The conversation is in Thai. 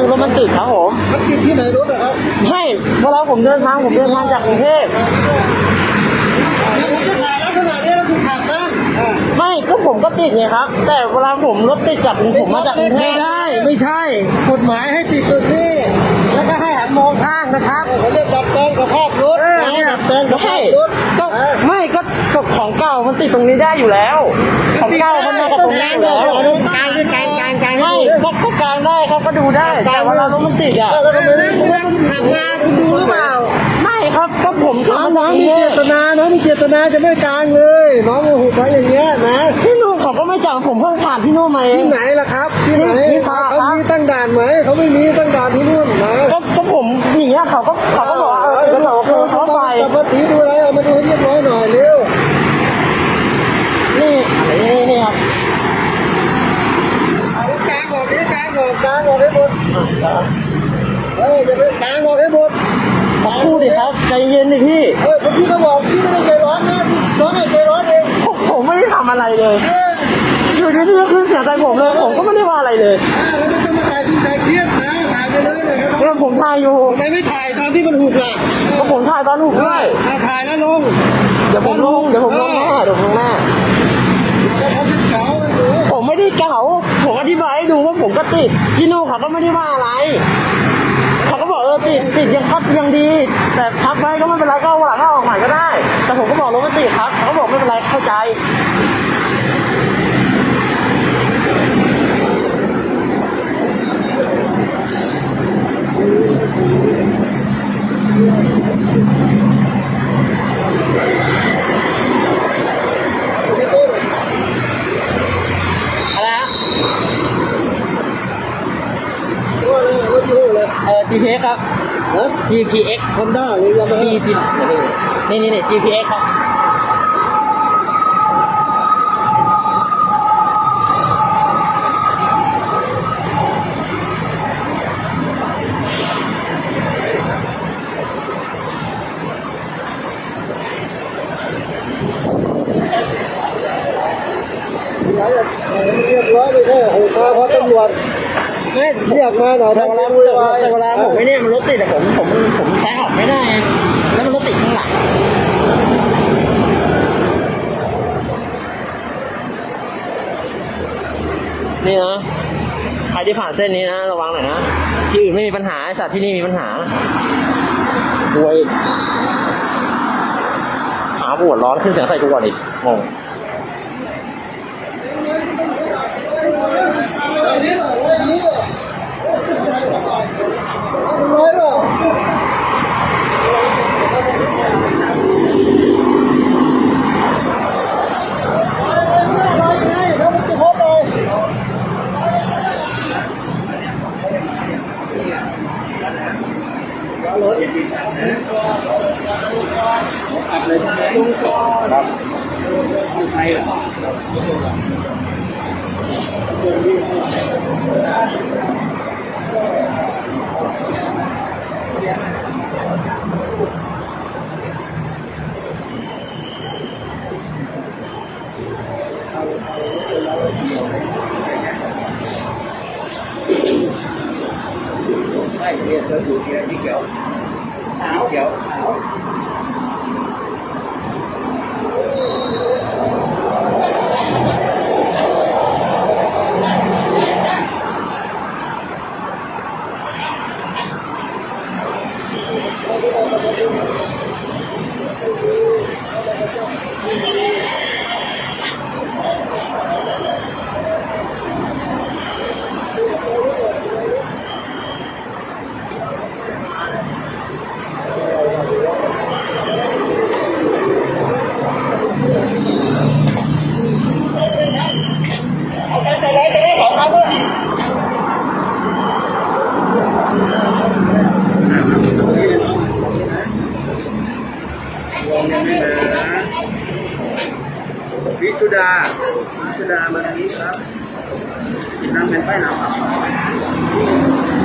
คือรถมันติดครับผมมันติดที่ไหนรถอะครับไม่เวลาผมเดินทางผมเดินทางจากกรุงเทพแล้วผมจะถ่ายลักษณะนี้แล้วคุณขับนะอ่าไม่ก็ผมก็ติดไงครับ แต่เวลาผมรถติดจากผมมาจากกรุงเทไม่พได้ไม่ใช่ กฎหมายให้ติดตรงนี้แล้วก็ให้หันมองข้างนะครับเขาเรียกดัดแปลงสภาพรถเออนะเนี่ยดัดแปลงสภาไม่พรถก็เออไม่ก็ก็ของเก่ามันติดตรงนี้ได้อยู่แล้ว ของเก่ามันมาจากตรงนี้อยู่แล้ว ม่ก็ก็กลางได้ครับก็ดูได้แต่เวลารถมันติดอะแล้วทำไมไม่คุณขับมาคุณดูหรือเปล่า ไม่ครับก็ผมน้องน้องมีเจตนาน้องมีเจตนาจะไม่กลางเลย น้องโมโหไปอย่างเงี้ยนะที่นู่นเขาก็ไม่จับผมเพิ่งผ่านที่นู่นมาเอที่ไหนล่ะครับ ที่ไหนเขามีตั้งด่านไหมเขาไม่มีตั้งด่านที่นู่นนะก็ก็ผมอย่างเงี้ยเขาก็เขาก็บอกว่าเออก็บอกว่าคือเขาไป แต่ปฏิดูอะไรเอามาดูให้เรียบร้อยหน่อยเร็ว นี่อะไรนี่นี่ครับ เอากลางออกนี่กลางออกกลางออกให้หมดเอออย่าไปกลางออกให้หมดขอพูดดิครับ ใจเย็นดิพี่เออผมพี่ก็บอกพี่ไม่ได้ใจร้อนนะพี่น้องไอ้ใจร้อนเองผมผมไม่ได้ทำอะไรเลยเอออยู่ดีๆก็คือเสียใจผมเลยผมก็ไม่ได้ว่าอะไรเลยอ่าแล้วไม่ต้องมาถ่ายที่ถ่ายเครียดนะถ่ายไปเลยเลยครับแล้วผมถ่ายอยู่ทำไมไม่ถ่ายตอนที่มันหุบล่ะก็ผมถ่ายตอนถูกด้วยถ้าถ่ายแล้วลงเดี๋ยวผมลงเดี๋ยวผมล ที่นู่นเขาก็ไม่ได้ว่าอะไร เขาก็บอกเออติดติดยังก็ยังดี แต่พักไว้ก็ไม่เป็นไรก็วันหลังก็ออกใหม่ก็ได้ แต่ผมก็บอกรถมันติดครับเขาก็บอกไม่เป็นไรเข้าใจ อะไรฮะ ตัวเลยรถยู เลยเออ GPS ครับ ฮะ GPX ฮอนด้าหรือยามา G ฮ่า G นี่นี่นี่ GPX ครับเรียบร้อยเลยแค่โอ้โหมาเพราะตำรวจ ไม่เรียกมาหน่อยแต่เวลาทำไมแต่วุ่นวายแต่เวลาผมไม่เนี่ยมันรถติดแต่ผมผมผมใช้ออกไม่ได้ไงแล้วมันรถติดข้างหลังนี่นะใครที่ผ่านเส้นนี้นะระวังหน่อยนะที่อื่นไม่มีปัญหาไอ้สัตว์ที่นี่มีปัญหาดวยหาปวดร้อนขึ้นเสียงใส่ทุกวันอีกงง อัดเลยใช่ไหมครับไทยเหรอไม่เนี่ยเธออยู่ที่ไหนที่เกี่ยว kiểu ชุดาวิชุดามาทางนี้ครับน้ำเป็นป้ายน้ำครับ